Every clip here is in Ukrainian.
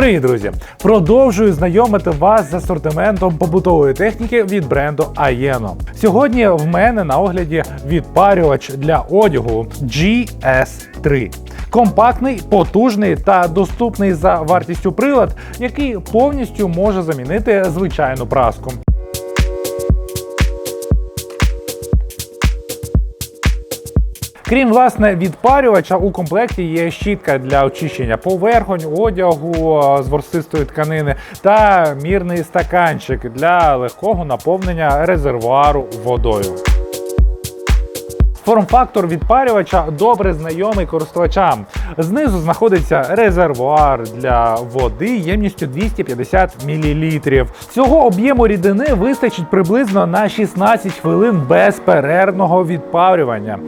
Привіт, друзі! Продовжую знайомити вас з асортиментом побутової техніки від бренду Aeno. Сьогодні в мене на огляді відпарювач для одягу GS3. Компактний, потужний та доступний за вартістю прилад, який повністю може замінити звичайну праску. Крім власне відпарювача, у комплекті є щітка для очищення поверхонь, одягу з ворсистої тканини та мірний стаканчик для легкого наповнення резервуару водою. Форм-фактор відпарювача добре знайомий користувачам. Знизу знаходиться резервуар для води ємністю 250 мл. Цього об'єму рідини вистачить приблизно на 16 хвилин безперервного відпарювання.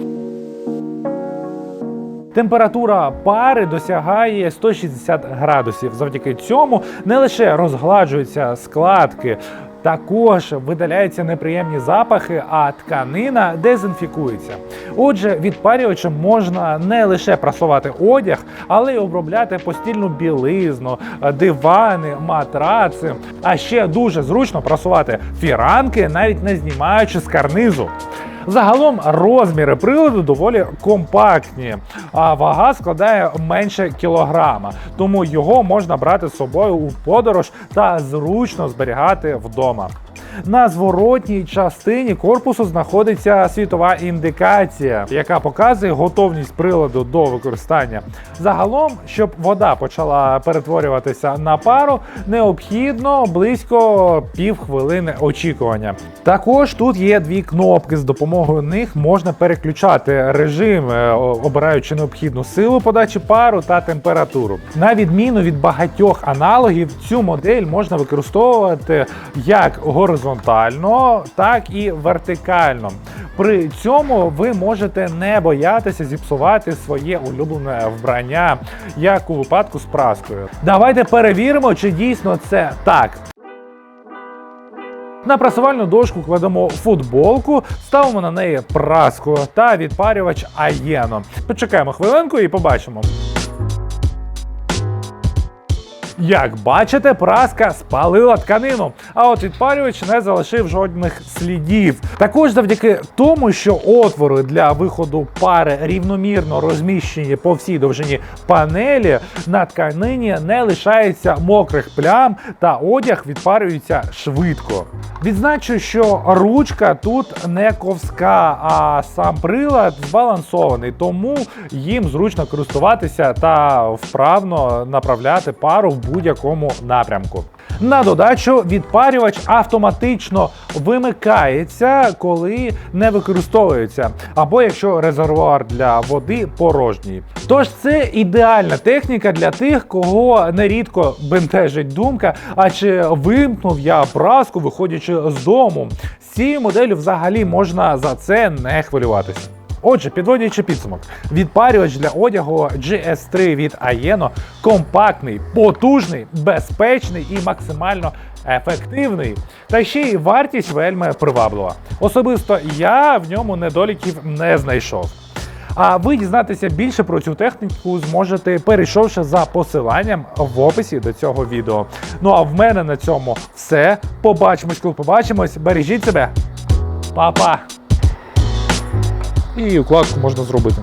Температура пари досягає 160 градусів. Завдяки цьому не лише розгладжуються складки, також видаляються неприємні запахи, а тканина дезінфікується. Отже, відпарювачем можна не лише прасувати одяг, але й обробляти постільну білизну, дивани, матраци. А ще дуже зручно прасувати фіранки, навіть не знімаючи з карнизу. Загалом розміри приладу доволі компактні, а вага складає менше кілограма, тому його можна брати з собою у подорож та зручно зберігати вдома. На зворотній частині корпусу знаходиться світова індикація, яка показує готовність приладу до використання. Загалом, щоб вода почала перетворюватися на пару, необхідно близько півхвилини очікування. Також тут є дві кнопки, з допомогою них можна переключати режим, е, обираючи необхідну силу подачі пару та температуру. На відміну від багатьох аналогів, цю модель можна використовувати як горизонтально, так і вертикально. При цьому ви можете не боятися зіпсувати своє улюблене вбрання, як у випадку з праскою. Давайте перевіримо, чи дійсно це так. На прасувальну дошку кладемо футболку, ставимо на неї праску та відпарювач Аєно. Почекаємо хвилинку і побачимо. Як бачите, праска спалила тканину, а от відпарювач не залишив жодних слідів. Також завдяки тому, що отвори для виходу пари рівномірно розміщені по всій довжині панелі, на тканині не лишається мокрих плям та одяг відпарюється швидко. Відзначу, що ручка тут не ковська, а сам прилад збалансований, тому їм зручно користуватися та вправно направляти пару в будь-якому напрямку. На додачу відпарювач автоматично вимикається, коли не використовується, або якщо резервуар для води порожній. Тож це ідеальна техніка для тих, кого нерідко бентежить думка, а чи вимкнув я праску, виходячи з дому. З цією моделлю взагалі можна за це не хвилюватися. Отже, підводячи підсумок, відпарювач для одягу GS3 від Aeno компактний, потужний, безпечний і максимально ефективний. Та ще й вартість вельми приваблива. Особисто я в ньому недоліків не знайшов. А ви дізнатися більше про цю техніку зможете, перейшовши за посиланням в описі до цього відео. Ну а в мене на цьому все. Побачимось, коли побачимось. Бережіть себе, Па-па! І укладку можна зробити.